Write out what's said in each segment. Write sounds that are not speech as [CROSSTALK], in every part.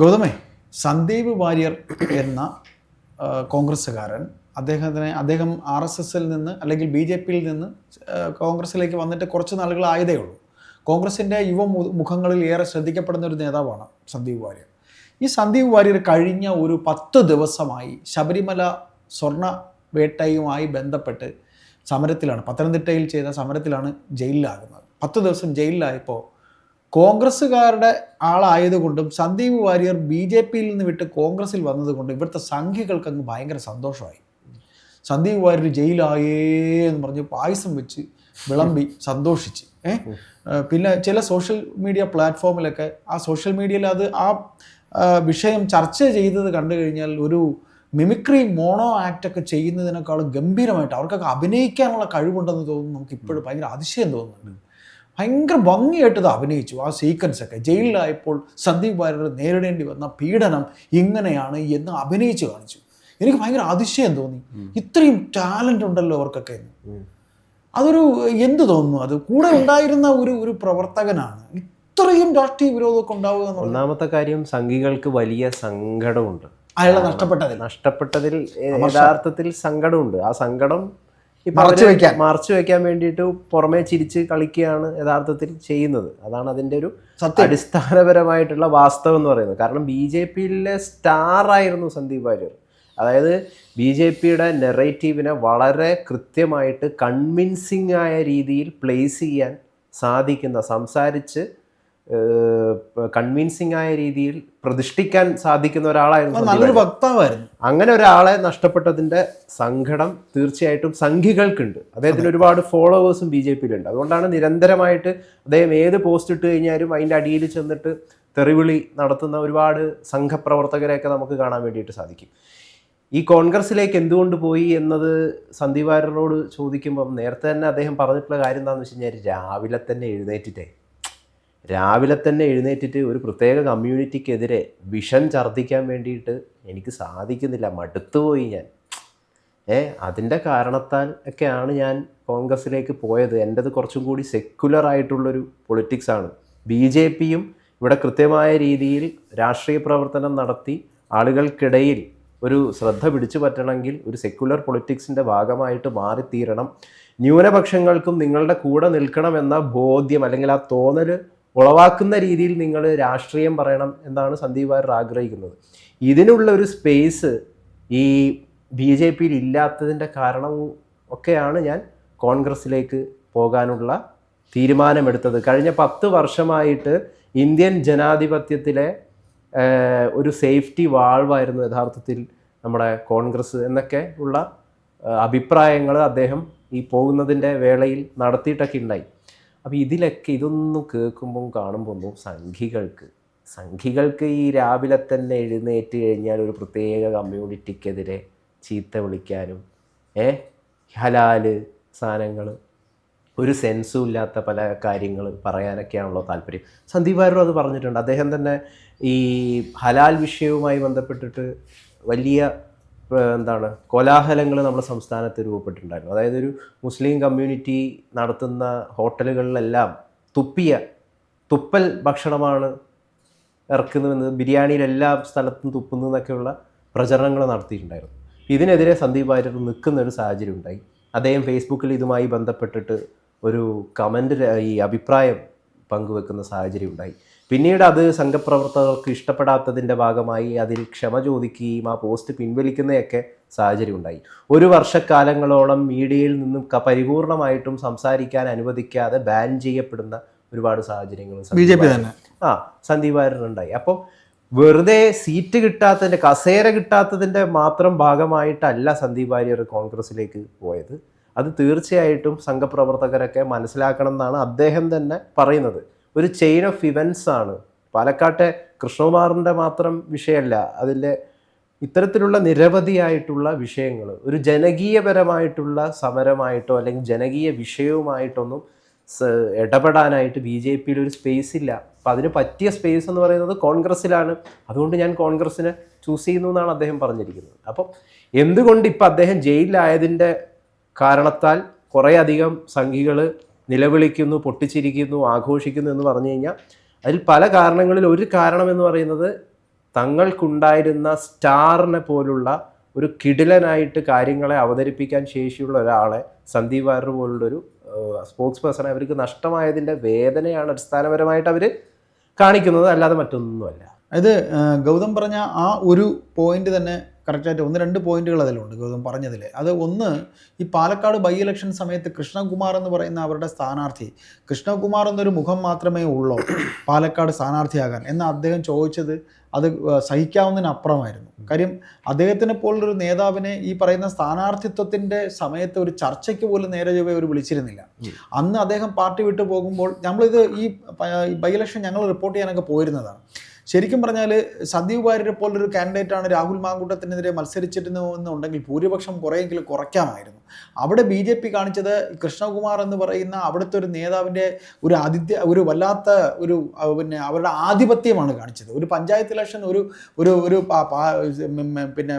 ഗൗതമേ സന്ദീപ് വാര്യർ എന്ന കോൺഗ്രസ്സുകാരൻ അദ്ദേഹത്തിന് അദ്ദേഹം ആർ എസ് എസിൽ നിന്ന് അല്ലെങ്കിൽ ബി ജെ പിയിൽ നിന്ന് കോൺഗ്രസ്സിലേക്ക് വന്നിട്ട് കുറച്ച് നാളുകളായതേ ഉള്ളൂ. കോൺഗ്രസിന്റെ യുവ മുഖങ്ങളിൽ ഏറെ ശ്രദ്ധിക്കപ്പെടുന്ന ഒരു നേതാവാണ് സന്ദീപ് വാര്യർ. ഈ സന്ദീപ് വാര്യർ കഴിഞ്ഞ ഒരു പത്ത് ദിവസമായി ശബരിമല സ്വർണ വേട്ടയുമായി ബന്ധപ്പെട്ട് സമരത്തിലാണ് പത്തനംതിട്ടയിൽ ചെയ്ത സമരത്തിലാണ് ജയിലിലാകുന്നത്. പത്ത് ദിവസം ജയിലിലായപ്പോൾ കോൺഗ്രസ്സുകാരുടെ ആളായതുകൊണ്ടും സന്ദീപ് വാര്യർ ബി ജെ പിയിൽ നിന്ന് വിട്ട് കോൺഗ്രസ്സിൽ വന്നതുകൊണ്ടും ഇവിടുത്തെ സംഖ്യകൾക്ക് അങ്ങ് ഭയങ്കര സന്തോഷമായി. സന്ദീപ് വാര്യർ ജയിലായേ എന്ന് പറഞ്ഞ് പായസം വെച്ച് വിളമ്പി [LAUGHS] സന്തോഷിച്ച്. ഏഹ് പിന്നെ ചില സോഷ്യൽ മീഡിയ പ്ലാറ്റ്ഫോമിലൊക്കെ ആ സോഷ്യൽ മീഡിയയിൽ അത് ആ വിഷയം ചർച്ച ചെയ്തത് കണ്ടു കഴിഞ്ഞാൽ ഒരു മിമിക്രി മോണോ ആക്ട് ഒക്കെ ചെയ്യുന്നതിനേക്കാളും ഗംഭീരമായിട്ട് അവർക്കൊക്കെ അഭിനയിക്കാനുള്ള കഴിവുണ്ടെന്ന് തോന്നുന്നു നമുക്ക് ഇപ്പോഴും ഭയങ്കര അതിശയം തോന്നുന്നുണ്ട്. ഭയങ്കര ഭംഗിയായിട്ട് ഇത് അഭിനയിച്ചു. ആ സീക്വൻസ് ഒക്കെ ജയിലിലായപ്പോൾ സന്ദീപ് വാര്യർ നേരിടേണ്ടി വന്ന പീഡനം ഇങ്ങനെയാണ് എന്ന് അഭിനയിച്ചു കാണിച്ചു. എനിക്ക് ഭയങ്കര അതിശയം തോന്നി. ഇത്രയും ടാലന്റ് ഉണ്ടല്ലോ അവർക്കൊക്കെ. അതൊരു എന്ത് തോന്നുന്നു? അത് കൂടെ ഉണ്ടായിരുന്ന ഒരു ഒരു പ്രവർത്തകനാണ്. ഇത്രയും രാഷ്ട്രീയ വിരോധമൊക്കെ ഉണ്ടാവുക ഒന്നാമത്തെ കാര്യം സംഘികൾക്ക് വലിയ സങ്കടമുണ്ട്. അയാളെ നഷ്ടപ്പെട്ടതിൽ. നഷ്ടപ്പെട്ടതിൽ യഥാർത്ഥത്തിൽ സങ്കടമുണ്ട്. ആ സങ്കടം മറച്ചു വെക്കാൻ. മറച്ചു വെക്കാൻ വേണ്ടിയിട്ട് പുറമേ ചിരിച്ച് കളിക്കുകയാണ് യഥാർത്ഥത്തിൽ ചെയ്യുന്നത്. അതാണ് അതിന്റെ ഒരു അടിസ്ഥാനപരമായിട്ടുള്ള വാസ്തവം എന്ന് പറയുന്നത്. കാരണം ബി ജെ പിയിലെ സ്റ്റാർ ആയിരുന്നു സന്ദീപ് വാര്യർ. അതായത് ബി ജെ പിയുടെ നെറേറ്റീവിനെ വളരെ കൃത്യമായിട്ട് കൺവിൻസിംഗ് ആയ രീതിയിൽ പ്ലേസ് ചെയ്യാൻ സാധിക്കുന്ന സംസാരിച്ച് കൺവിൻസിങ് ആയ രീതിയിൽ പ്രതിഷ്ഠിക്കാൻ സാധിക്കുന്ന ഒരാളായിരുന്നു നല്ലൊരു. വക്താവായിരുന്നു. അങ്ങനെ ഒരാളെ നഷ്ടപ്പെട്ടതിന്റെ സങ്കടം തീർച്ചയായിട്ടും സംഘികൾക്കുണ്ട്. അദ്ദേഹത്തിന് ഒരുപാട് ഫോളോവേഴ്സും ബി ജെ പിയിലുണ്ട്. അതുകൊണ്ടാണ് നിരന്തരമായിട്ട് അദ്ദേഹം ഏത് പോസ്റ്റ് ഇട്ട് കഴിഞ്ഞാലും അതിന്റെ അടിയിൽ ചെന്നിട്ട് തെറിവിളി നടത്തുന്ന ഒരുപാട് സംഘപ്രവർത്തകരെയൊക്കെ നമുക്ക് കാണാൻ വേണ്ടിയിട്ട് സാധിക്കും. ഈ കോൺഗ്രസിലേക്ക് എന്തുകൊണ്ട് പോയി എന്നത് സന്ദീപ് വാര്യരോട് ചോദിക്കുമ്പം നേരത്തെ തന്നെ അദ്ദേഹം പറഞ്ഞിട്ടുള്ള കാര്യം എന്താണെന്ന് വെച്ച് കഴിഞ്ഞാൽ രാവിലെ തന്നെ എഴുന്നേറ്റിട്ടേ. രാവിലെ തന്നെ എഴുന്നേറ്റിട്ട് ഒരു പ്രത്യേക കമ്മ്യൂണിറ്റിക്കെതിരെ വിഷം ഛർദ്ദിക്കാൻ വേണ്ടിയിട്ട് എനിക്ക് സാധിക്കുന്നില്ല. മടുത്തുപോയി ഞാൻ. ഏ അതിന്റെ കാരണത്താൽ ഒക്കെയാണ് ഞാൻ കോൺഗ്രസ്സിലേക്ക് പോയത്. എന്റെത് കുറച്ചും കൂടി സെക്കുലർ ആയിട്ടുള്ളൊരു പൊളിറ്റിക്സ് ആണ്. ബി ജെ പിയും ഇവിടെ കൃത്യമായ രീതിയിൽ രാഷ്ട്രീയ പ്രവർത്തനം നടത്തി ആളുകൾക്കിടയിൽ ഒരു ശ്രദ്ധ പിടിച്ചു പറ്റണമെങ്കിൽ ഒരു സെക്കുലർ പൊളിറ്റിക്സിന്റെ ഭാഗമായിട്ട് മാറിത്തീരണം. ന്യൂനപക്ഷങ്ങൾക്കും നിങ്ങളുടെ കൂടെ നിൽക്കണമെന്ന ബോധ്യം അല്ലെങ്കിൽ ആ തോന്നൽ ഉളവാക്കുന്ന രീതിയിൽ നിങ്ങൾ രാഷ്ട്രീയം പറയണം എന്നാണ് സന്ദീപ് വാര്യർ ആഗ്രഹിക്കുന്നത്. ഇതിനുള്ള ഒരു സ്പേസ് ഈ ബി ജെ പിയിൽ ഇല്ലാത്തതിന്റെ കാരണം ഒക്കെയാണ് ഞാൻ കോൺഗ്രസ്സിലേക്ക് പോകാനുള്ള തീരുമാനമെടുത്തത്. കഴിഞ്ഞ പത്ത് വർഷമായിട്ട് ഇന്ത്യൻ ജനാധിപത്യത്തിലെ ഒരു സേഫ്റ്റി വാൾവായിരുന്നു യഥാർത്ഥത്തിൽ നമ്മുടെ കോൺഗ്രസ് എന്നൊക്കെ ഉള്ള അഭിപ്രായങ്ങൾ അദ്ദേഹം ഈ പോകുന്നതിന്റെ വേളയിൽ നടത്തിയിട്ടൊക്കെ ഉണ്ടായി. അപ്പോൾ ഇതിലൊക്കെ ഇതൊന്നും കേൾക്കുമ്പം കാണുമ്പോൾ ഒന്നും സംഘികൾക്ക് സംഘികൾക്ക് ഈ രാവിലെ തന്നെ എഴുന്നേറ്റ് കഴിഞ്ഞാൽ ഒരു പ്രത്യേക കമ്മ്യൂണിറ്റിക്കെതിരെ ചീത്ത വിളിക്കാനും ഏ? ഹലാൽ സാധനങ്ങൾ ഒരു സെൻസും ഇല്ലാത്ത പല കാര്യങ്ങൾ പറയാനൊക്കെയാണല്ലോ താല്പര്യം. സന്ദീപ് ആരും അത് പറഞ്ഞിട്ടുണ്ട്. അദ്ദേഹം തന്നെ ഈ ഹലാൽ വിഷയവുമായി ബന്ധപ്പെട്ടിട്ട് വലിയ എന്താണ് കോലാഹലങ്ങൾ നമ്മുടെ സംസ്ഥാനത്ത് രൂപപ്പെട്ടിട്ടുണ്ടായിരുന്നു. അതായത് ഒരു മുസ്ലിം കമ്മ്യൂണിറ്റി നടത്തുന്ന ഹോട്ടലുകളിലെല്ലാം തുപ്പിയ തുപ്പൽ ഭക്ഷണമാണ് ഇറക്കുന്നതെന്ന് ബിരിയാണിയിൽ എല്ലാ സ്ഥലത്തും തുപ്പുന്നു എന്നൊക്കെയുള്ള പ്രചരണങ്ങൾ നടത്തിയിട്ടുണ്ടായിരുന്നു. ഇതിനെതിരെ സന്ദീപ് വാര്യർ നിൽക്കുന്ന ഒരു സാഹചര്യം ഉണ്ടായി അദ്ദേഹം ഫേസ്ബുക്കിൽ ഇതുമായി ബന്ധപ്പെട്ടിട്ട് ഒരു കമന്റ് ഈ അഭിപ്രായം പങ്കുവെക്കുന്ന സാഹചര്യം ഉണ്ടായി പിന്നീട് അത് സംഘപ്രവർത്തകർക്ക് ഇഷ്ടപ്പെടാത്തതിന്റെ ഭാഗമായി അതിൽ ക്ഷമ ചോദിക്കുകയും ആ പോസ്റ്റ് പിൻവലിക്കുന്നതൊക്കെ സാഹചര്യം ഉണ്ടായി ഒരു വർഷക്കാലങ്ങളോളം മീഡിയയിൽ നിന്നും ക- പരിപൂർണമായിട്ടും സംസാരിക്കാൻ അനുവദിക്കാതെ ബാൻ ചെയ്യപ്പെടുന്ന ഒരുപാട് സാഹചര്യങ്ങൾ ബി ജെ പി തന്നെ. ആ സന്ദീപ് ഉണ്ടായി അപ്പോൾ വെറുതെ സീറ്റ് കിട്ടാത്തതിന്റെ കസേര കിട്ടാത്തതിന്റെ മാത്രം ഭാഗമായിട്ടല്ല സന്ദീപ് വാര്യർ കോൺഗ്രസിലേക്ക് പോയത്. അത് തീർച്ചയായിട്ടും സംഘപ്രവർത്തകരൊക്കെ മനസ്സിലാക്കണം എന്നാണ് അദ്ദേഹം തന്നെ പറയുന്നത്. ഒരു ചെയിൻ ഓഫ് ഇവൻസ് ആണ്. പാലക്കാട്ടെ കൃഷ്ണകുമാറിന്റെ മാത്രം വിഷയമല്ല അതിന്റെ ഇത്തരത്തിലുള്ള നിരവധിയായിട്ടുള്ള വിഷയങ്ങൾ ഒരു ജനകീയപരമായിട്ടുള്ള സമരമായിട്ടോ അല്ലെങ്കിൽ ജനകീയ വിഷയവുമായിട്ടൊന്നും ഇടപെടാനായിട്ട് ബി ജെ പിയിൽ ഒരു സ്പേസ് ഇല്ല. അപ്പം അതിന് പറ്റിയ സ്പേസ് എന്ന് പറയുന്നത് കോൺഗ്രസ്സിലാണ്. അതുകൊണ്ട് ഞാൻ കോൺഗ്രസ്സിനെ ചൂസ് ചെയ്യുന്നു എന്നാണ് അദ്ദേഹം പറഞ്ഞിരിക്കുന്നത്. അപ്പം എന്തുകൊണ്ട് ഇപ്പം അദ്ദേഹം ജയിലിലായതിന്റെ കാരണത്താൽ കുറേയധികം സംഘികൾ നിലവിളിക്കുന്നു പൊട്ടിച്ചിരിക്കുന്നു ആഘോഷിക്കുന്നു എന്ന് പറഞ്ഞു കഴിഞ്ഞാൽ അതിൽ പല കാരണങ്ങളിൽ ഒരു കാരണം എന്ന് പറയുന്നത് തങ്ങൾക്കുണ്ടായിരുന്ന സ്റ്റാറിനെ പോലുള്ള ഒരു കിടിലനായിട്ട് കാര്യങ്ങളെ അവതരിപ്പിക്കാൻ ശേഷിയുള്ള ഒരാളെ സന്ദീപ് വാര്യർ പോലുള്ളൊരു സ്പോക്സ് പേഴ്സണെ അവർക്ക് നഷ്ടമായതിന്റെ വേദനയാണ് അടിസ്ഥാനപരമായിട്ട് അവർ കാണിക്കുന്നത്. അല്ലാതെ മറ്റൊന്നുമല്ല. അതായത് ഗൗതം പറഞ്ഞ ആ ഒരു പോയിന്റ് തന്നെ കറക്റ്റായിട്ട് ഒന്ന് രണ്ട് പോയിന്റുകൾ അതിലുണ്ട് ഗൗതം പറഞ്ഞതിൽ അത് ഒന്ന് ഈ പാലക്കാട് ബൈ ഇലക്ഷൻ സമയത്ത് കൃഷ്ണകുമാർ എന്ന് പറയുന്ന അവരുടെ സ്ഥാനാർത്ഥി കൃഷ്ണകുമാർ എന്നൊരു മുഖം മാത്രമേ ഉള്ളൂ പാലക്കാട് സ്ഥാനാർത്ഥിയാകാൻ? എന്ന് അദ്ദേഹം ചോദിച്ചത് അത് സഹിക്കാവുന്നതിനപ്പുറമായിരുന്നു. കാര്യം അദ്ദേഹത്തിനെ പോലൊരു നേതാവിനെ ഈ പറയുന്ന സ്ഥാനാർത്ഥിത്വത്തിന്റെ സമയത്ത് ഒരു ചർച്ചയ്ക്ക് പോലും നേരെ ചൊവ്വേ അവർ വിളിച്ചിരുന്നില്ല. അന്ന് അദ്ദേഹം പാർട്ടി വിട്ടു പോകുമ്പോൾ നമ്മളിത് ഈ ബൈ ഇലക്ഷൻ ഞങ്ങൾ റിപ്പോർട്ട് ചെയ്യാനൊക്കെ പോയിരുന്നതാണ്. ശരിക്കും പറഞ്ഞാൽ സന്ദീപ് വാര്യരെ പോലൊരു കാൻഡിഡേറ്റാണ് രാഹുൽ മാങ്കൂട്ടത്തിനെതിരെ മത്സരിച്ചിരുന്നു എന്നുണ്ടെങ്കിൽ ഭൂരിപക്ഷം കുറേയെങ്കിലും കുറയ്ക്കാമായിരുന്നു. അവിടെ ബി ജെ പി കാണിച്ചത് കൃഷ്ണകുമാർ എന്ന് പറയുന്ന അവിടുത്തെ ഒരു നേതാവിന്റെ ഒരു ആതിഥ്യ ഒരു വല്ലാത്ത ഒരു പിന്നെ അവരുടെ ആധിപത്യമാണ് കാണിച്ചത്. ഒരു പഞ്ചായത്ത് ഇലക്ഷൻ ഒരു ഒരു ഒരു പിന്നെ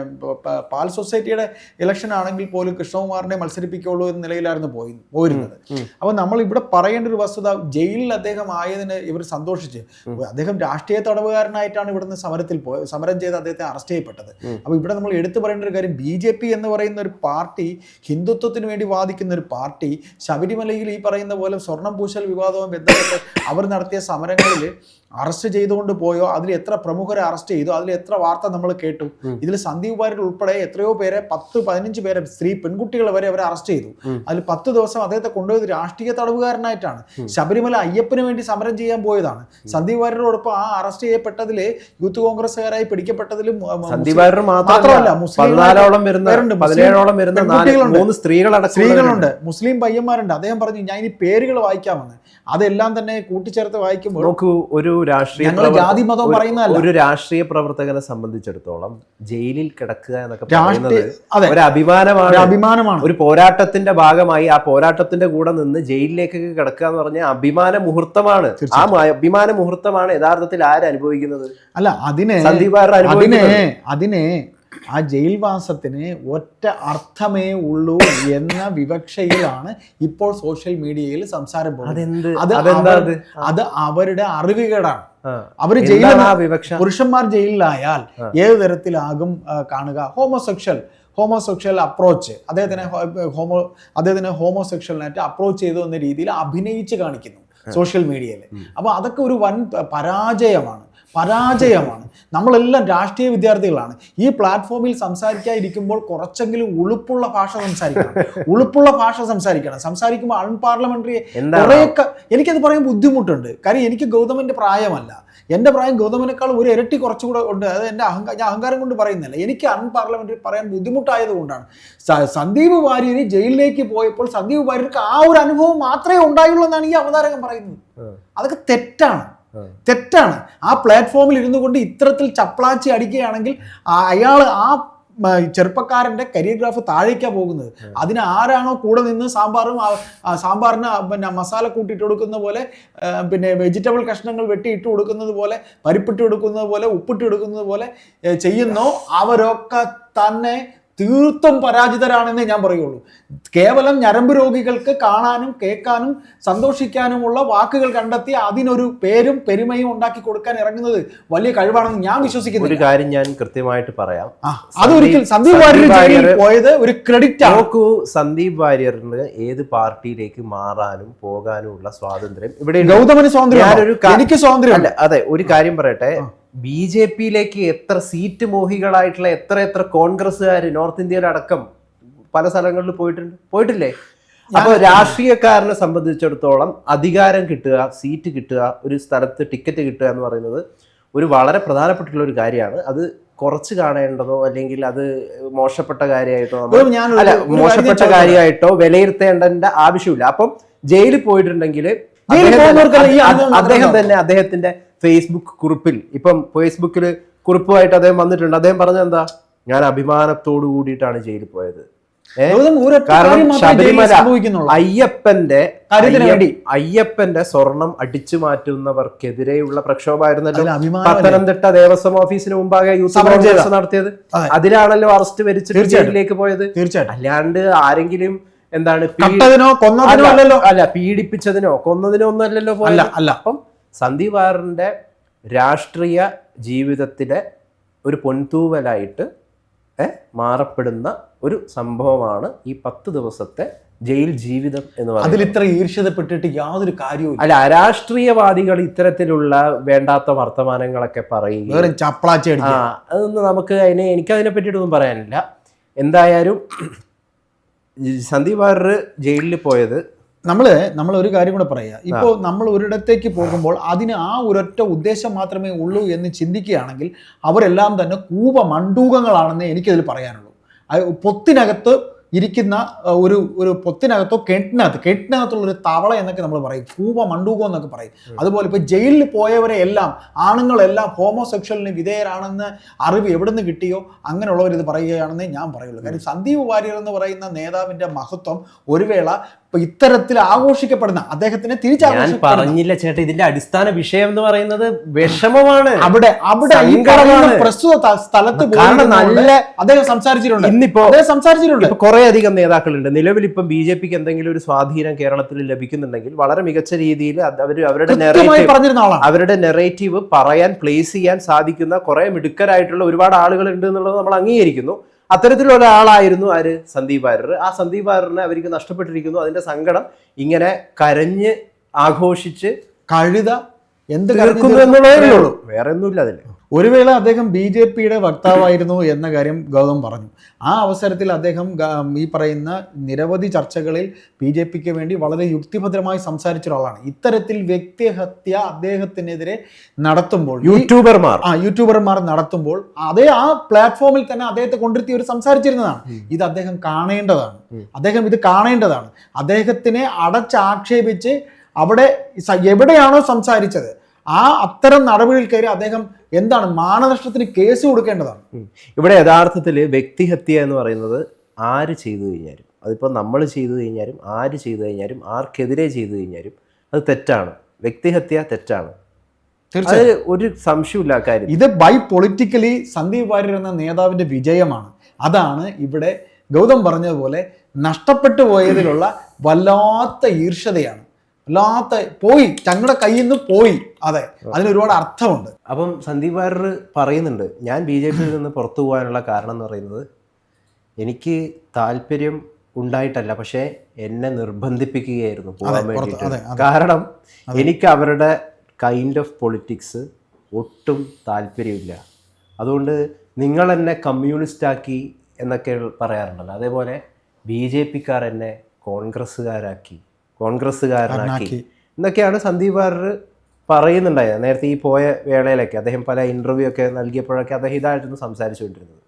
പാൽ സൊസൈറ്റിയുടെ ഇലക്ഷൻ ആണെങ്കിൽ പോലും കൃഷ്ണകുമാറിനെ മത്സരിപ്പിക്കുള്ളൂ എന്ന നിലയിലായിരുന്നു പോയി പോയിരുന്നത്. അപ്പോൾ നമ്മൾ ഇവിടെ പറയേണ്ട ഒരു വസ്തുത ജയിലിൽ അദ്ദേഹം ആയതിന് ഇവർ സന്തോഷിച്ച്. അദ്ദേഹം രാഷ്ട്രീയ തടവുകാരനായിട്ടാണ് ഇവിടുന്ന് സമരത്തിൽ പോയത് സമരം ചെയ്ത് അദ്ദേഹത്തെ അറസ്റ്റ് ചെയ്യപ്പെട്ടത്. അപ്പോൾ ഇവിടെ നമ്മൾ എടുത്തു പറയേണ്ട ഒരു കാര്യം ബി ജെ പി എന്ന് പറയുന്ന ഒരു പാർട്ടി ഹിന്ദുത്വത്തിന് വേണ്ടി വാദിക്കുന്ന ഒരു പാർട്ടി ശബരിമലയിൽ ഈ പറയുന്ന പോലെ സ്വർണം പൂശൽ വിവാദവും ബന്ധപ്പെട്ട് അവർ നടത്തിയ സമരങ്ങളിൽ അറസ്റ്റ് ചെയ്തുകൊണ്ട് പോയോ? അതിൽ എത്ര പ്രമുഖരെ അറസ്റ്റ് ചെയ്തു? അതിൽ എത്ര വാർത്ത നമ്മൾ കേട്ടു? ഇതിൽ സന്ദീപ് വാര്യർ ഉൾപ്പെടെ എത്രയോ പേരെ പത്ത് പതിനഞ്ച് പേരെ സ്ത്രീ പെൺകുട്ടികളെ വരെ അവരെ അറസ്റ്റ് ചെയ്തു. അതിൽ പത്ത് ദിവസം അദ്ദേഹത്തെ കൊണ്ടുപോയത് രാഷ്ട്രീയ തടവുകാരനായിട്ടാണ്. ശബരിമല അയ്യപ്പന് വേണ്ടി സമരം ചെയ്യാൻ പോയതാണ്. സന്ദീപ് വാര്യരോടൊപ്പം ആ അറസ്റ്റ് ചെയ്യപ്പെട്ടതിൽ യൂത്ത് കോൺഗ്രസ്സുകാരായി പിടിക്കപ്പെട്ടതിലും സന്ദീപ് വാര്യർ മാത്രമല്ല, മുസ്ലിം വരുന്ന മൂന്ന് സ്ത്രീകളടക്കം സ്ത്രീകളുണ്ട്. മുസ്ലിം പയ്യന്മാരുണ്ട്. അദ്ദേഹം പറഞ്ഞു ഞാൻ ഇനി പേരുകൾ വായിക്കാമെന്ന് അതെല്ലാം തന്നെ കൂട്ടിച്ചേർത്ത് വായിക്കുമ്പോൾ നോക്കൂ ഒരു രാഷ്ട്രീയ ജാതി മതം പറയുന്നതല്ല. ഒരു രാഷ്ട്രീയ പ്രവർത്തകനെ സംബന്ധിച്ചിടത്തോളം ജയിലിൽ കിടക്കുക എന്നൊക്കെ പറയുന്നത് അതെ. ഒരു അഭിമാനമാണ്. ഒരു അഭിമാനമാണ്. ഒരു പോരാട്ടത്തിന്റെ ഭാഗമായി ആ പോരാട്ടത്തിന്റെ കൂടെ നിന്ന് ജയിലിലേക്കൊക്കെ കിടക്കുക എന്ന് പറഞ്ഞാൽ അഭിമാന മുഹൂർത്തമാണ്. ആ അഭിമാന മുഹൂർത്തമാണ് യഥാർത്ഥത്തിൽ ആര് അനുഭവിക്കുന്നത്? അല്ല അതിനെ സന്ദീപ് അതിനെ അതിനെ ആ ജയിൽവാസത്തിന് ഒറ്റ അർത്ഥമേ ഉള്ളൂ എന്ന വിവക്ഷയിലാണ് ഇപ്പോൾ സോഷ്യൽ മീഡിയയിൽ സംസാരം പോകുന്നത്. അത് അത്? അവരുടെ അറിവുകേടാണ്. അവർ ജയിലിൽ പുരുഷന്മാർ ജയിലിലായാൽ ഏത് തരത്തിലാകും കാണുക? ഹോമോസെക്ഷൽ. Homosexual approach. അദ്ദേഹത്തിനെ ഹോമോ അദ്ദേഹത്തിനെ ഹോമോസെക്ഷലിനായിട്ട് അപ്രോച്ച് ചെയ്തു എന്ന രീതിയിൽ അഭിനയിച്ച് കാണിക്കുന്നു സോഷ്യൽ മീഡിയയിൽ. അപ്പോൾ അതൊക്കെ ഒരു വൻ പരാജയമാണ്. പരാജയമാണ്. നമ്മളെല്ലാം രാഷ്ട്രീയ വിദ്യാർത്ഥികളാണ്. ഈ പ്ലാറ്റ്ഫോമിൽ സംസാരിക്കാതിരിക്കുമ്പോൾ കുറച്ചെങ്കിലും ഉളുപ്പുള്ള ഭാഷ സംസാരിക്കണം. [LAUGHS] ഉളുപ്പുള്ള ഭാഷ സംസാരിക്കണം. സംസാരിക്കുമ്പോൾ അൺപാർലമെന്ററി കുറേയൊക്കെ എനിക്കത് പറയാൻ ബുദ്ധിമുട്ടുണ്ട്. കാര്യം എനിക്ക് ഗൗതമന്റെ പ്രായമല്ല. എന്റെ പ്രായം ഗൗതമനേക്കാൾ ഒരു ഇരട്ടി കുറച്ചുകൂടെ ഉണ്ട്. അത് എന്റെ അഹങ്കാരം ഞാൻ അഹങ്കാരം കൊണ്ട് പറയുന്നില്ല. എനിക്ക് അൺപാർലമെന്ററി പറയാൻ ബുദ്ധിമുട്ടായത് കൊണ്ടാണ്. സന്ദീപ് വാര്യർ ജയിലിലേക്ക് പോയപ്പോൾ സന്ദീപ് വാര്യർക്ക് ആ ഒരു അനുഭവം മാത്രമേ ഉണ്ടായുള്ളൂ എന്നാണ് ഈ അവതാരകൻ പറയുന്നത്. അതൊക്കെ തെറ്റാണ്. തെറ്റാണ്. ആ പ്ലാറ്റ്ഫോമിൽ ഇരുന്നു കൊണ്ട് ഇത്തരത്തിൽ ചപ്ലാച്ചി അടിക്കുകയാണെങ്കിൽ അയാൾ ആ ചെറുപ്പക്കാരന്റെ കരിയർ ഗ്രാഫ് താഴേക്കാണ് പോകുന്നത്. അതിന് ആരാണോ കൂടെ നിന്ന് സാമ്പാറും സാമ്പാറിന് പിന്നെ മസാല കൂട്ടിയിട്ട് കൊടുക്കുന്ന പോലെ പിന്നെ വെജിറ്റബിൾ കഷ്ണങ്ങൾ വെട്ടി ഇട്ട് കൊടുക്കുന്നത് പോലെ പരിപ്പിട്ട് കൊടുക്കുന്നത് പോലെ ഉപ്പിട്ട് കൊടുക്കുന്നത് പോലെ ചെയ്യുന്നോ അവരൊക്കെ തന്നെ തീർത്തും പരാജിതരാണെന്നേ ഞാൻ പറയുള്ളൂ. കേവലം ഞരമ്പ് രോഗികൾക്ക് കാണാനും കേൾക്കാനും സന്തോഷിക്കാനുമുള്ള വാക്കുകൾ കണ്ടെത്തി അതിനൊരു പേരും പെരുമയും ഉണ്ടാക്കി കൊടുക്കാൻ ഇറങ്ങുന്നത് വലിയ കഴിവാണെന്ന് ഞാൻ വിശ്വസിക്കുന്നു ഒരു കാര്യം ഞാൻ കൃത്യമായിട്ട് പറയാം. അത് അതൊരിക്കൽ സന്ദീപ് വാര്യർ പോയത് ഒരു ക്രെഡിറ്റ് നോക്കൂ സന്ദീപ് വാര്യറിന് ഏത് പാർട്ടിയിലേക്ക് മാറാനും പോകാനും ഉള്ള സ്വാതന്ത്ര്യം ഇവിടെ. ഗൗതമന് സ്വാതന്ത്ര്യം ഞാനൊരു എനിക്ക് സ്വാതന്ത്ര്യം അല്ല അതെ ഒരു കാര്യം പറയട്ടെ. ബി ജെ പിയിലേക്ക് എത്ര സീറ്റ് മോഹികളായിട്ടുള്ള എത്ര എത്ര കോൺഗ്രസ്സുകാർ നോർത്ത് ഇന്ത്യയിലടക്കം പല സ്ഥലങ്ങളിൽ പോയിട്ടുണ്ട്? പോയിട്ടില്ലേ? അപ്പോൾ രാഷ്ട്രീയക്കാരനെ സംബന്ധിച്ചിടത്തോളം അധികാരം കിട്ടുക സീറ്റ് കിട്ടുക ഒരു സ്ഥലത്ത് ടിക്കറ്റ് കിട്ടുക എന്ന് പറയുന്നത് ഒരു വളരെ പ്രധാനപ്പെട്ടുള്ള ഒരു കാര്യമാണ്. അത് കുറച്ച് കാണേണ്ടതോ അല്ലെങ്കിൽ അത് മോശപ്പെട്ട കാര്യമായിട്ടോ അല്ല മോശപ്പെട്ട? കാര്യമായിട്ടോ വിലയിരുത്തേണ്ടതിന്റെ ആവശ്യമില്ല. അപ്പം ജയിലിൽ പോയിട്ടുണ്ടെങ്കിൽ അദ്ദേഹം തന്നെ അദ്ദേഹത്തിന്റെ ഫേസ്ബുക്ക് കുറിപ്പിൽ. ഇപ്പം ഫേസ്ബുക്കിൽ കുറിപ്പുമായിട്ട് അദ്ദേഹം വന്നിട്ടുണ്ട്. അദ്ദേഹം പറഞ്ഞ എന്താ? ഞാൻ അഭിമാനത്തോടു കൂടിയിട്ടാണ് ജയിലിൽ പോയത്. കാരണം ശബരിമല അയ്യപ്പന്റെ അയ്യപ്പന്റെ സ്വർണം അടിച്ചു മാറ്റുന്നവർക്കെതിരെയുള്ള പ്രക്ഷോഭമായിരുന്നല്ലോ? പത്തനംതിട്ട ദേവസ്വം ഓഫീസിന് മുമ്പാകെ യൂത്ത് കോൺഗ്രസ് നടത്തിയത്. അതിലാണല്ലോ അറസ്റ്റ് വരിച്ച് ജയിലിലേക്ക് പോയത്. തീർച്ചയായിട്ടും. അല്ലാണ്ട് ആരെങ്കിലും എന്താണ് കൊന്നതിനോ അല്ല, അല്ലല്ലോ. അല്ല പീഡിപ്പിച്ചതിനോ കൊന്നതിനോ ഒന്നും അല്ലല്ലോ അല്ല. അപ്പം സന്ദീപ് വാറിന്റെ രാഷ്ട്രീയ ജീവിതത്തിലെ ഒരു പൊൻതൂവലായിട്ട് മാറപ്പെടുന്ന ഒരു സംഭവമാണ് ഈ പത്ത് ദിവസത്തെ ജയിൽ ജീവിതം എന്ന് പറയുന്നത്. അതിൽ ഇത്ര ഈർഷ്യതപ്പെട്ടിട്ട് യാതൊരു കാര്യവും അല്ല അരാഷ്ട്രീയവാദികൾ ഇത്തരത്തിലുള്ള വേണ്ടാത്ത വർത്തമാനങ്ങളൊക്കെ പറയും അതൊന്നും നമുക്ക് അതിനെ എനിക്ക് അതിനെ പറ്റിയിട്ടൊന്നും പറയാനില്ല. എന്തായാലും സന്ദീപ് വാര്യർ ജയിലിൽ പോയത് നമ്മൾ നമ്മൾ ഒരു കാര്യം കൂടെ പറയുക ഇപ്പോൾ നമ്മൾ ഒരിടത്തേക്ക് പോകുമ്പോൾ അതിന് ആ ഒരൊറ്റ ഉദ്ദേശം മാത്രമേ ഉള്ളൂ എന്ന് ചിന്തിക്കുകയാണെങ്കിൽ അവരെല്ലാം തന്നെ കൂപ മണ്ടൂകങ്ങളാണെന്ന് എനിക്കതിൽ പറയാനുള്ളൂ. പൊത്തിനകത്ത് ഇരിക്കുന്ന ഒരു ഒരു പൊത്തിനകത്തോ കെട്ടിനകത്ത് കെട്ടിനകത്തുള്ള ഒരു തവള എന്നൊക്കെ നമ്മൾ പറയും. കൂപ മണ്ടൂകം എന്നൊക്കെ പറയും. അതുപോലെ ഇപ്പോൾ ജയിലിൽ പോയവരെ എല്ലാം ആണുങ്ങളെല്ലാം ഹോമോസെക്ഷലിന് വിധേയരാണെന്ന് അറിവ് എവിടെ നിന്ന് കിട്ടിയോ അങ്ങനെയുള്ളവർ ഇത് പറയുകയാണെന്നേ ഞാൻ പറയുള്ളൂ. കാര്യം സന്ദീപ് വാര്യർ എന്ന് പറയുന്ന നേതാവിന്റെ മഹത്വം ഒരു വേള ഇപ്പൊ ഇത്തരത്തിൽ ആഘോഷിക്കപ്പെടുന്ന അദ്ദേഹത്തിനെ തിരിച്ചു പറഞ്ഞില്ല ചേട്ടാ ഇതിന്റെ അടിസ്ഥാന വിഷയം എന്ന് പറയുന്നത് വിഷമമാണ്. അവിടെ അവിടെ പ്രസ്തുത സ്ഥലത്ത് നല്ല- അദ്ദേഹം സംസാരിച്ചിട്ടുണ്ട്. ഇന്നിപ്പോ അദ്ദേഹം സംസാരിച്ചിട്ടുണ്ട്. കുറെ അധികം നേതാക്കളുണ്ട്. നിലവിൽ ഇപ്പം ബി ജെ പിക്ക് എന്തെങ്കിലും ഒരു സ്വാധീനം കേരളത്തിൽ ലഭിക്കുന്നുണ്ടെങ്കിൽ വളരെ മികച്ച രീതിയിൽ അവർ അവരുടെ കൃത്യമായി പറഞ്ഞിരുന്ന ആളാണ്. അവരുടെ നെറേറ്റീവ് പറയാൻ പ്ലേസ് ചെയ്യാൻ സാധിക്കുന്ന കുറെ മിടുക്കരായിട്ടുള്ള ഒരുപാട് ആളുകൾ ഉണ്ട് എന്നുള്ളത് നമ്മൾ അംഗീകരിക്കുന്നു. അത്തരത്തിലുള്ള ഒരാളായിരുന്നു ആര്? സന്ദീപ് വാര്യർ ആ സന്ദീപ് വാര്യറിനെ അവർക്ക് നഷ്ടപ്പെട്ടിരിക്കുന്നു. അതിന്റെ സങ്കടം ഇങ്ങനെ കരഞ്ഞ് ആഘോഷിച്ച് കഴുത എന്ത് തീർക്കുന്നു കരഞ്ഞു എന്നുള്ളതേ? ഉള്ളൂ. വേറെ ഒന്നുമില്ല അതിൽ ഒരു വേള അദ്ദേഹം ബി ജെ പിയുടെ വക്താവായിരുന്നു എന്ന കാര്യം ഗൗതം പറഞ്ഞു. ആ അവസരത്തിൽ അദ്ദേഹം ഈ പറയുന്ന നിരവധി ചർച്ചകളിൽ ബി ജെ പിക്ക് വേണ്ടി വളരെ യുക്തിഭദ്രമായി സംസാരിച്ച ഒരാളാണ് ഇത്തരത്തിൽ വ്യക്തിഹത്യ അദ്ദേഹത്തിനെതിരെ നടത്തുമ്പോൾ യൂട്യൂബർമാർ. ആ യൂട്യൂബർമാർ നടത്തുമ്പോൾ അതേ ആ പ്ലാറ്റ്ഫോമിൽ തന്നെ അദ്ദേഹത്തെ കൊണ്ടിരുത്തി ഒരു സംസാരിച്ചിരുന്നതാണ്. ഇത് അദ്ദേഹം കാണേണ്ടതാണ്. അദ്ദേഹം ഇത് കാണേണ്ടതാണ്. അദ്ദേഹത്തിനെ അടച്ചാക്ഷേപിച്ച് അവിടെ എവിടെയാണോ സംസാരിച്ചത് ആ അത്തരം നടപടിയിൽ കയറി അദ്ദേഹം എന്താണ് മാനനഷ്ടത്തിന് കേസ് കൊടുക്കേണ്ടതാണ്? ഇവിടെ യഥാർത്ഥത്തിൽ വ്യക്തിഹത്യ എന്ന് പറയുന്നത് ആര് ചെയ്തു കഴിഞ്ഞാലും അതിപ്പോൾ നമ്മൾ ചെയ്തു കഴിഞ്ഞാലും ആര് ചെയ്തു കഴിഞ്ഞാലും ആർക്കെതിരെ ചെയ്തു കഴിഞ്ഞാലും അത് തെറ്റാണ്. വ്യക്തിഹത്യ തെറ്റാണ്. തീർച്ചയായും. ഒരു സംശയമില്ല കാര്യം ഇത് ബൈ പൊളിറ്റിക്കലി സന്ദീപ് വാര്യർ എന്ന നേതാവിന്റെ വിജയമാണ്. അതാണ് ഇവിടെ ഗൗതം പറഞ്ഞതുപോലെ നഷ്ടപ്പെട്ടു പോയതിലുള്ള വല്ലാത്ത ഈർഷ്യതയാണ്. വല്ലാത്ത പോയി ഞങ്ങളുടെ കയ്യിൽ നിന്ന് പോയി. അതെ അതിന് ഒരുപാട് അർത്ഥമുണ്ട്. അപ്പം സന്ദീപ് വാര്യർ പറയുന്നുണ്ട് ഞാൻ ബി ജെ പിയിൽ നിന്ന് പുറത്തു പോകാനുള്ള കാരണം എന്ന് പറയുന്നത് എനിക്ക് താല്പര്യം ഉണ്ടായിട്ടല്ല പക്ഷേ എന്നെ നിർബന്ധിപ്പിക്കുകയായിരുന്നു പോകാൻ വേണ്ടിയിട്ട്. കാരണം എനിക്ക് അവരുടെ കൈൻഡ് ഓഫ് പൊളിറ്റിക്സ് ഒട്ടും താല്പര്യമില്ല. അതുകൊണ്ട് നിങ്ങൾ എന്നെ കമ്മ്യൂണിസ്റ്റ് ആക്കി എന്നൊക്കെ പറയാറുണ്ടല്ലോ. അതേപോലെ ബി ജെ പിക്കാർ എന്നെ കോൺഗ്രസ്സുകാരാക്കി. കോൺഗ്രസ്സുകാരനാക്കി. കാരനാക്കി. എന്നൊക്കെയാണ് സന്ദീപ് വാര്യർ പറയുന്നുണ്ടായത്. നേരത്തെ ഈ പോയ വേളയിലൊക്കെ അദ്ദേഹം പല ഇന്റർവ്യൂ ഒക്കെ നൽകിയപ്പോഴൊക്കെ അദ്ദേഹം ഇതായിരുന്നു സംസാരിച്ചുകൊണ്ടിരുന്നത്.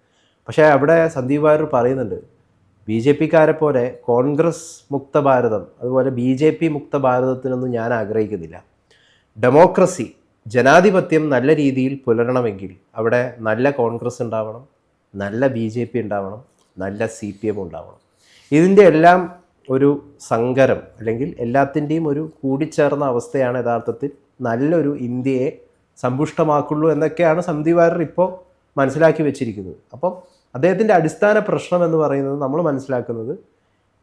പക്ഷേ അവിടെ സന്ദീപ് വാര്യർ പറയുന്നുണ്ട് ബി ജെ പിക്കാരെ പോലെ കോൺഗ്രസ് മുക്ത ഭാരതം അതുപോലെ ബി ജെ പി മുക്ത ഭാരതത്തിനൊന്നും ഞാൻ ആഗ്രഹിക്കുന്നില്ല. ഡെമോക്രസി ജനാധിപത്യം നല്ല രീതിയിൽ പുലരണമെങ്കിൽ അവിടെ നല്ല കോൺഗ്രസ് ഉണ്ടാവണം നല്ല ബി ജെ പി ഉണ്ടാവണം നല്ല സി പി എം ഉണ്ടാവണം. ഇതിന്റെ എല്ലാം ഒരു സങ്കരം അല്ലെങ്കിൽ എല്ലാത്തിന്റെയും ഒരു കൂടിച്ചേർന്ന അവസ്ഥയാണ് യഥാർത്ഥത്തിൽ നല്ലൊരു ഇന്ത്യയെ സമ്പുഷ്ടമാക്കുള്ളൂ എന്നൊക്കെയാണ് സന്ദീപ് ഇപ്പോൾ മനസ്സിലാക്കി വെച്ചിരിക്കുന്നത്. അപ്പം അദ്ദേഹത്തിന്റെ അടിസ്ഥാന പ്രശ്നം എന്ന് പറയുന്നത് നമ്മൾ മനസ്സിലാക്കുന്നത്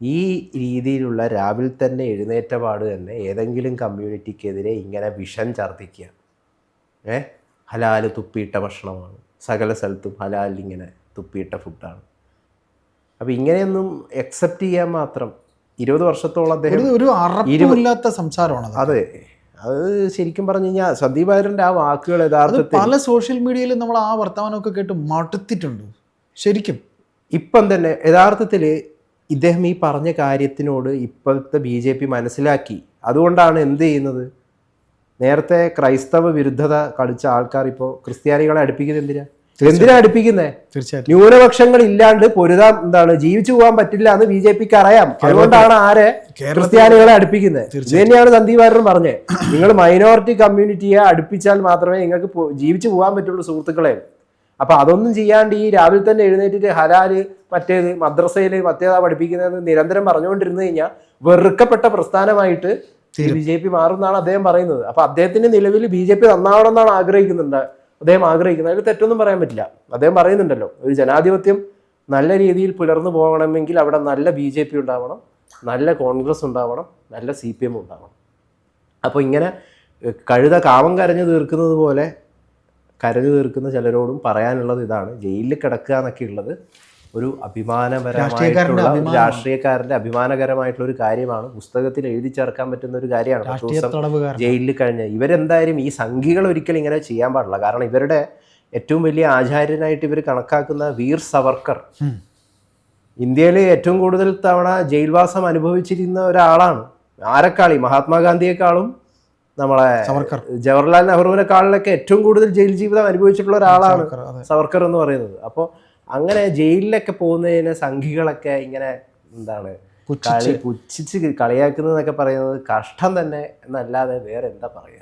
ഈ രീതിയിലുള്ള രാവിലെ തന്നെ എഴുന്നേറ്റപാട് തന്നെ ഏതെങ്കിലും കമ്മ്യൂണിറ്റിക്കെതിരെ ഇങ്ങനെ വിഷം ഛർദ്ദിക്കുക ഏ? ഹലാൽ തുപ്പിയിട്ട ഭക്ഷണമാണ്. സകല സ്ഥലത്തും ഹലാൽ ഇങ്ങനെ തുപ്പിയിട്ട ഫുഡാണ് അപ്പോൾ ഇങ്ങനെയൊന്നും അക്സെപ്റ്റ് ചെയ്യാൻ മാത്രം ഇരുപത് വർഷത്തോളം അദ്ദേഹം ഒരു അറപ്പില്ലാത്ത സംസാരമാണ് അതെ. അത്. ശരിക്കും പറഞ്ഞു കഴിഞ്ഞാൽ സന്ദീപ് വാര്യരുടെ ആ വാക്കുകൾ യഥാർത്ഥത്തിൽ പല സോഷ്യൽ മീഡിയയിലും നമ്മൾ ആ വർത്തമാനമൊക്കെ കേട്ട് മടുത്തിട്ടുണ്ട്. ശരിക്കും. ഇപ്പം തന്നെ യഥാർത്ഥത്തിൽ ഇദ്ദേഹം ഈ പറഞ്ഞ കാര്യത്തിനോട് ഇപ്പോഴത്തെ ബി ജെ പി മനസ്സിലാക്കി. അതുകൊണ്ടാണ് എന്ത് ചെയ്യുന്നത്? നേരത്തെ ക്രൈസ്തവ വിരുദ്ധത കളിച്ച ആൾക്കാർ ഇപ്പോൾ ക്രിസ്ത്യാനികളെ അടുപ്പിക്കുന്നത് എന്തിനാ? എന്തിനാ അടുപ്പിക്കുന്നേ? തീർച്ചയായിട്ടും. ന്യൂനപക്ഷങ്ങൾ ഇല്ലാണ്ട് പൊരുതാൻ എന്താണ് ജീവിച്ചു പോകാൻ പറ്റില്ല എന്ന് ബി ജെ പിക്ക് അറിയാം. അതുകൊണ്ടാണ് ആരെ ക്രിസ്ത്യാനികളെ അടുപ്പിക്കുന്നത്. ഇത് തന്നെയാണ് സന്ദീപ് വാര്യർ പറഞ്ഞത്. നിങ്ങൾ മൈനോറിറ്റി കമ്മ്യൂണിറ്റിയെ അടുപ്പിച്ചാൽ മാത്രമേ നിങ്ങൾക്ക് ജീവിച്ചു പോകാൻ പറ്റുള്ളൂ സുഹൃത്തുക്കളെ. അപ്പൊ അതൊന്നും ചെയ്യാണ്ട് ഈ രാവിലെ തന്നെ എഴുന്നേറ്റിട്ട് ഹലാൽ മറ്റേത് മദ്രസയിൽ മറ്റേതാ പഠിപ്പിക്കുന്നതെന്ന് നിരന്തരം പറഞ്ഞുകൊണ്ടിരുന്നു കഴിഞ്ഞാൽ വെറുക്കപ്പെട്ട പ്രസ്ഥാനമായിട്ട് ബി ജെ പി മാറുമെന്നാണ് അദ്ദേഹം പറയുന്നത്. അപ്പൊ അദ്ദേഹത്തിന്റെ നിലവിൽ ബി ജെ പി നന്നാവണം എന്നാണ് ആഗ്രഹിക്കുന്നുണ്ട്. അദ്ദേഹം ആഗ്രഹിക്കുന്നത്. അതിൽ തെറ്റൊന്നും പറയാൻ പറ്റില്ല. അദ്ദേഹം പറയുന്നുണ്ടല്ലോ ഒരു ജനാധിപത്യം നല്ല രീതിയിൽ പുലർന്നു പോകണമെങ്കിൽ അവിടെ നല്ല ബി ജെ പി ഉണ്ടാവണം നല്ല കോൺഗ്രസ് ഉണ്ടാവണം നല്ല സി പി എം ഉണ്ടാവണം. അപ്പോൾ ഇങ്ങനെ കഴുത കാമം കരഞ്ഞു തീർക്കുന്നത് പോലെ കരഞ്ഞു തീർക്കുന്ന ചിലരോടും പറയാനുള്ളത് ഇതാണ്. ജയിലിൽ കിടക്കുക എന്നൊക്കെ ഉള്ളത് ഒരു അഭിമാനപരമായിട്ടുള്ള. രാഷ്ട്രീയക്കാരന്റെ അഭിമാനകരമായിട്ടുള്ള ഒരു കാര്യമാണ്. പുസ്തകത്തിൽ എഴുതി ചേർക്കാൻ പറ്റുന്ന ഒരു കാര്യമാണ്. പത്ത് ദിവസം ജയിലിൽ കഴിഞ്ഞ ഇവരെന്തായാലും ഈ സംഘികൾ ഒരിക്കലും ഇങ്ങനെ ചെയ്യാൻ പാടില്ല. കാരണം ഇവരുടെ ഏറ്റവും വലിയ ആചാര്യനായിട്ട് ഇവർ കണക്കാക്കുന്ന വീർ സവർക്കർ ഇന്ത്യയിലെ ഇന്ത്യയിൽ ഏറ്റവും കൂടുതൽ തവണ ജയിൽവാസം അനുഭവിച്ചിരുന്ന ഒരാളാണ്. ആരെക്കാളി? മഹാത്മാഗാന്ധിയെക്കാളും നമ്മളെ ജവഹർലാൽ നെഹ്റുവിനെക്കാളിലൊക്കെ ഏറ്റവും കൂടുതൽ ജയിൽ ജീവിതം അനുഭവിച്ചിട്ടുള്ള ഒരാളാണ് സവർക്കർ എന്ന് പറയുന്നത്. അപ്പോൾ അങ്ങനെ ജയിലിലൊക്കെ പോകുന്നതിന് സംഘികളൊക്കെ ഇങ്ങനെ എന്താണ് പുച്ഛിച്ച്. കളി പുച്ഛിച്ച് കളിയാക്കുന്നതെന്നൊക്കെ പറയുന്നത് കഷ്ടം തന്നെ എന്നല്ലാതെ വേറെ എന്താ പറയുക?